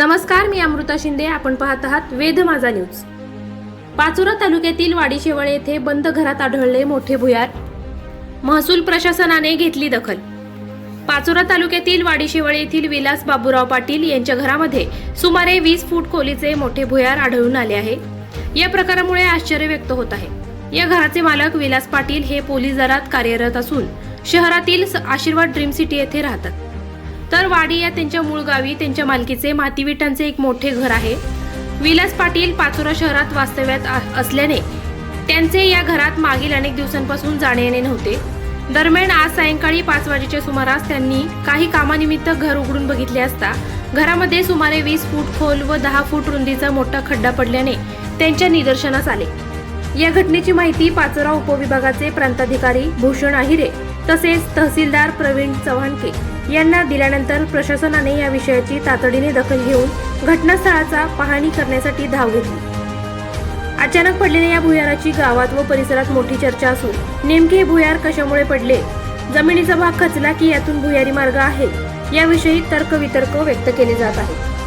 नमस्कार मी अमृता शिंदे. आपण पाहत आहात वेध माझा न्यूज. पाचोरा तालुक्यातील वाडीशेवळ येथे बंद घरात आढळले मोठे भुयार. महसूल प्रशासनाने घेतली दखल. पाचोरा तालुक्यातील वाडीशेवळ येथील विलास बाबूराव पाटील यांच्या घरामध्ये सुमारे वीस फूट खोलीचे मोठे भुयार आढळून आले आहे. या प्रकारामुळे आश्चर्य व्यक्त होत आहे. या घराचे मालक विलास पाटील हे पोलीस दलात कार्यरत असून शहरातील स- आशीर्वाद ड्रीम सिटी येथे राहतात. तर वाडी या त्यांच्या मूळ गावी त्यांच्या मालकीचे मातीविटांचे एक मोठे घर आहे. विलास पाटील पाचोरा शहरात वास्तव्यात असल्याने त्यांचे या घरात मागील अनेक दिवसांपासून जाणे येणे नव्हते. दरम्यान आज सायंकाळी पाच वाजेच्या सुमारास त्यांनी काही कामानिमित्त घर उघडून बघितले असता घरामध्ये सुमारे वीस फूट खोल व दहा फूट रुंदीचा मोठा खड्डा पडल्याने त्यांच्या निदर्शनास आले. या घटनेची माहिती पाचोरा उपविभागाचे प्रांताधिकारी भूषण आहिरे तसेच तहसीलदार प्रवीण चव्हाणके यांना दिल्यानंतर प्रशासनाने या विषयाची तातडीने दखल घेऊन घटनास्थळाचा पाहणी करण्यासाठी धाव घेतली. अचानक पडलेल्या या भुयाराची गावात व परिसरात मोठी चर्चा असून नेमके हे भुयार कशामुळे पडले? जमिनीचा भाग खचला की यातून भुयारी मार्ग आहे? याविषयी तर्कवितर्क व्यक्त केले जात आहेत.